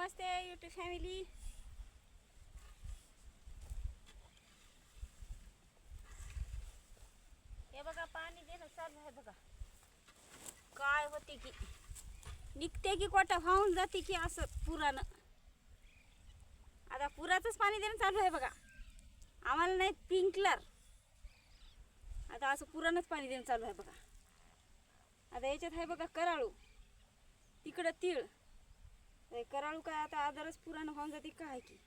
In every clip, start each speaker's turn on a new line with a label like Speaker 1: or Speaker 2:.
Speaker 1: नमस्ते YouTube family हे बघा पाणी देणं चालू आहे बघा. काय होते की निघते की कोटा वाहून जाते की असं पुरानं. आता पुराचंच पाणी देणं चालू आहे बघा. आम्हाला नाही पिंकलर आता असं पुरानंच पाणी देणं चालू आहे बघा. आता याच्यात आहे बघा कराळू. तिकडं तीळ. कराळू काय? आता आदरच पुराण होऊन जाते काय की?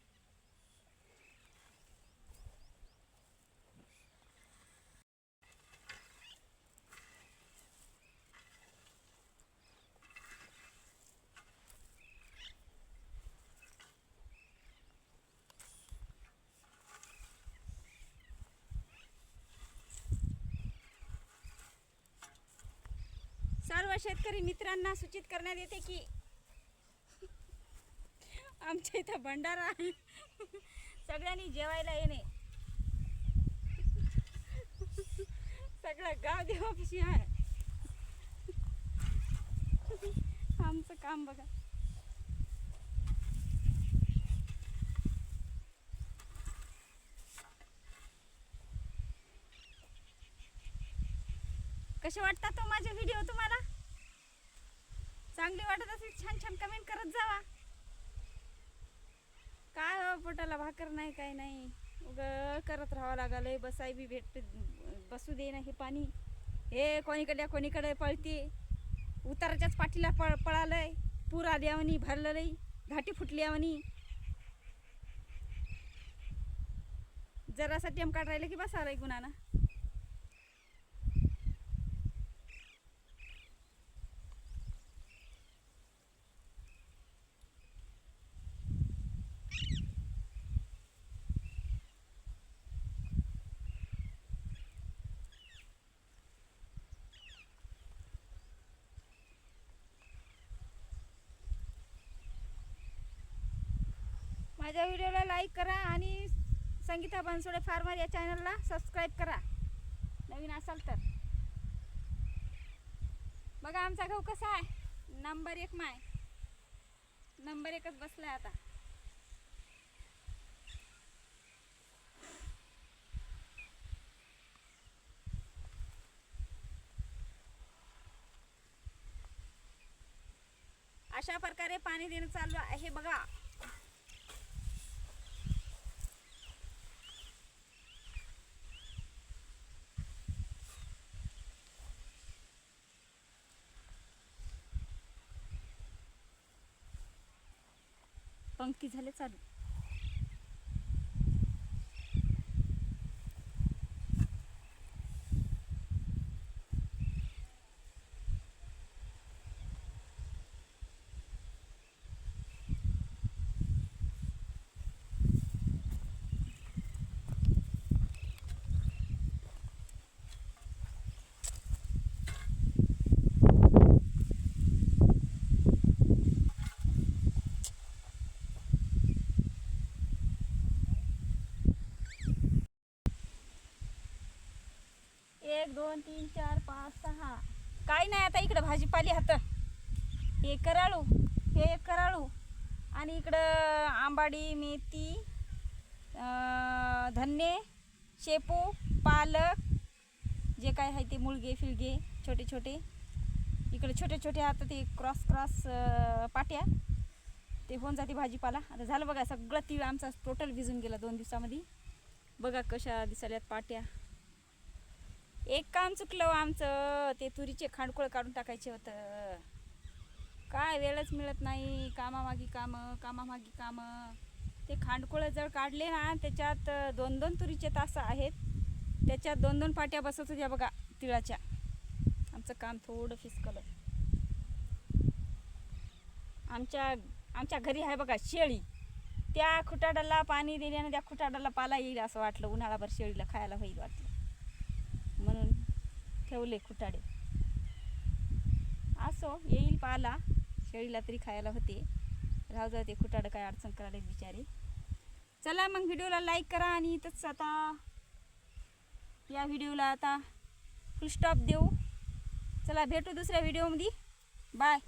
Speaker 1: सर्व शेतकरी मित्रांना सूचित करण्यात येते की आमच्या इथं भंडारा. सगळ्यांनी जेवायला येणे. सगळं गाव देवापाशी आहे. आमचं काम बघा. कसे वाटतात तो माझे व्हिडिओ तुम्हाला? चांगली वाटत असेल छान छान कमेंट करत जावा. पोटाला भाकर नाही काय नाही. उग करत राहावं लागलं बसाय बी भेट बसू दे ना हे पाणी. हे कोणीकडे कोणीकडे पळते. उताराच्याच पाठीला पळ पळालंय. पूर आल्यावनी भरलेलं घाटी फुटल्यावनी जरासा टेम काढायला की बसायला गुणाना. माझ्या व्हिडिओला लाईक करा आणि संगीता बनसोडे फार्मर या चॅनलला सबस्क्राईब करा. नवीन असाल तर. बघा आमचा गहू कसा आहे? नंबर एक माय. नंबर एकच बसला आहे आता. अशा प्रकारे पाणी देणं चालू आहे. बघा पंक्ती झाले चालू. एक दोन तीन चार पाच सहा. काही नाही आता इकडं भाजीपाली हात. हे कराळू हे एक कराळू. आणि इकडं आंबाडी मेथी अं, शेपू पालक जे काय आहे ते मुळगे फिळगे छोटे छोटे. इकडे छोटे छोटे आता ते क्रॉस क्रॉस पाट्या. ते होऊन जाते भाजीपाला. आता झालं बघा सगळं तीळ आमचा टोटल भिजून गेला दोन दिवसामध्ये. बघा कशा दिसाल्यात पाट्या. एक काम चुकलं हो आमचं. ते तुरीचे खांडकोळ काढून टाकायचे होतं. काय वेळच मिळत नाही. कामामागी कामं कामामागी कामं. ते खांडकोळ जर काढले ना त्याच्यात दोन दोन तुरीचे तास आहेत. त्याच्यात दोन दोन पाट्या बसत होत्या बघा तिळाच्या. आमचं काम थोडं फिसकलं. आमच्या आमच्या घरी आहे बघा शेळी. त्या खुटाडाला पाणी दिल्यानं त्या खुटाडाला पाला येईल असं वाटलं. उन्हाळाभर शेळीला खायला होईल वाटलं. ठेवले खुटाडे. असो येईल पाला. शेळीला तरी खायला होते. राहू जाऊ ते खुटाडं काय अडचण करायला बिचारे. चला मग व्हिडिओला लाईक करा आणि इथंच आता या व्हिडिओला आता फुल स्टॉप देऊ. चला भेटू दुसऱ्या व्हिडिओमध्ये. बाय